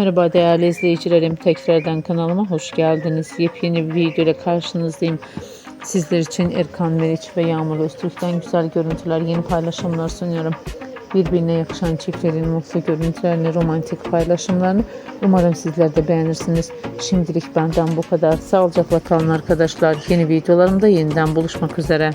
Merhaba değerli izleyicilerim. Tekrardan kanalıma hoş geldiniz. Yepyeni bir video ile karşınızdayım. Sizler için Erkan Meriç ve Yağmur Öztürk'ten güzel görüntüler, yeni paylaşımlar sunuyorum. Birbirine yakışan çiftlerin mutlu görüntülerini, romantik paylaşımlarını umarım sizler de beğenirsiniz. Şimdilik benden bu kadar. Sağlıcakla kalın arkadaşlar. Yeni videolarımda yeniden buluşmak üzere.